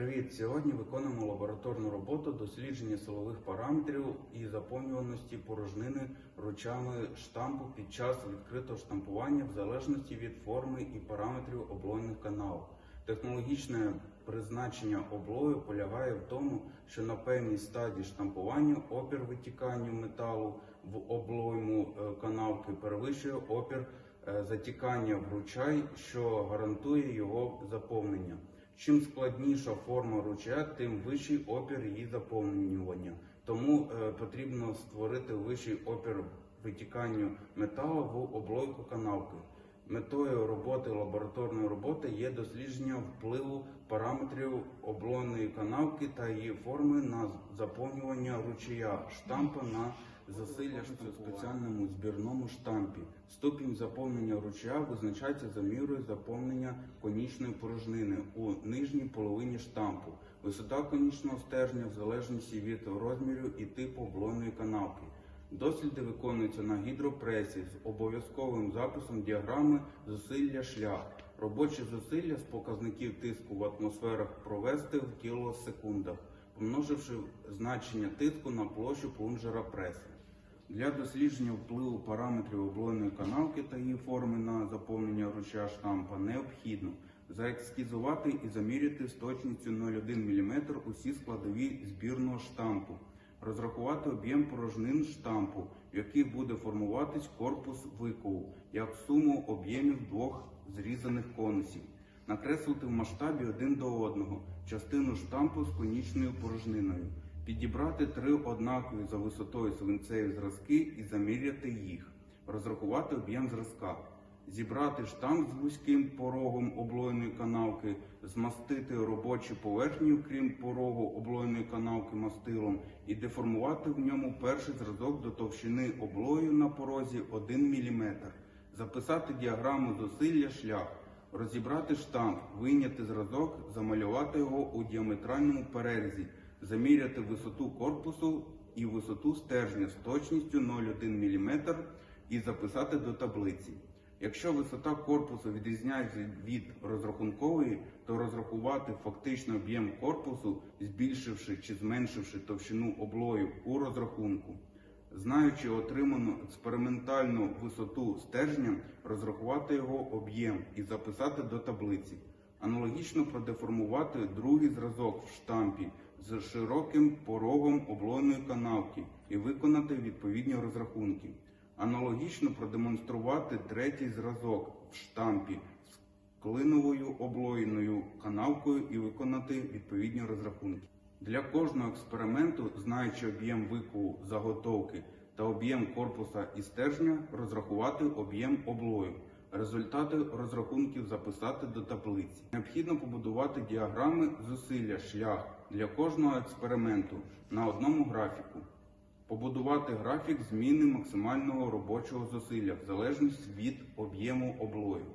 Привіт! Сьогодні виконуємо лабораторну роботу дослідження силових параметрів і заповнюваності порожнини ручами штампу під час відкритого штампування в залежності від форми і параметрів облойних каналів. Технологічне призначення облою полягає в тому, що на певній стадії штампування опір витіканню металу в облойму е, канавки перевищує опір е, затікання в ручай, що гарантує його заповнення. Чим складніша форма ручая, тим вищий опір її заповнювання. Тому е, потрібно створити вищий опір витіканню металу в облойку канавки. Метою роботи лабораторної роботи є дослідження впливу параметрів облойної канавки та її форми на заповнювання ручія штампа на засилля в спеціальному збірному штампі. Ступінь заповнення ручія визначається за мірою заповнення конічної порожнини у нижній половині штампу. Висота конічного стержня в залежності від розмірів і типу облойної канавки. Досліди виконуються на гідропресі з обов'язковим записом діаграми зусилля шлях. Робочі зусилля з показників тиску в атмосферах провести в кілосекундах, помноживши значення тиску на площу плунжера преси. Для дослідження впливу параметрів облойної канавки та її форми на заповнення ручя штампа необхідно заескізувати і заміряти з точністю 0,1 мм усі складові збірного штампу, розрахувати об'єм порожнин штампу, в яких буде формуватись корпус викову, як суму об'ємів двох зрізаних конусів, накреслити в масштабі один до одного частину штампу з конічною порожниною, підібрати три однакові за висотою свинцеві зразки і заміряти їх, розрахувати об'єм зразка. Зібрати штамп з вузьким порогом облойної канавки, змастити робочу поверхню, крім порогу облойної канавки мастилом, і деформувати в ньому перший зразок до товщини облою на порозі 1 мм, записати діаграму зусилля шлях, розібрати штамп, вийняти зразок, замалювати його у діаметральному перерізі, заміряти висоту корпусу і висоту стержня з точністю 0,1 мм і записати до таблиці. Якщо висота корпусу відрізняється від розрахункової, то розрахувати фактичний об'єм корпусу, збільшивши чи зменшивши товщину облою у розрахунку. Знаючи отриману експериментальну висоту стержня, розрахувати його об'єм і записати до таблиці. Аналогічно продеформувати другий зразок в штампі з широким порогом облойної канавки і виконати відповідні розрахунки. Аналогічно продемонструвати третій зразок в штампі з клиновою облойною канавкою і виконати відповідні розрахунки. Для кожного експерименту, знаючи об'єм викову заготовки та об'єм корпуса і стержня, розрахувати об'єм облою. Результати розрахунків записати до таблиці. Необхідно побудувати діаграми зусилля шлях для кожного експерименту на одному графіку. Побудувати графік зміни максимального робочого зусилля в залежності від об'єму облою.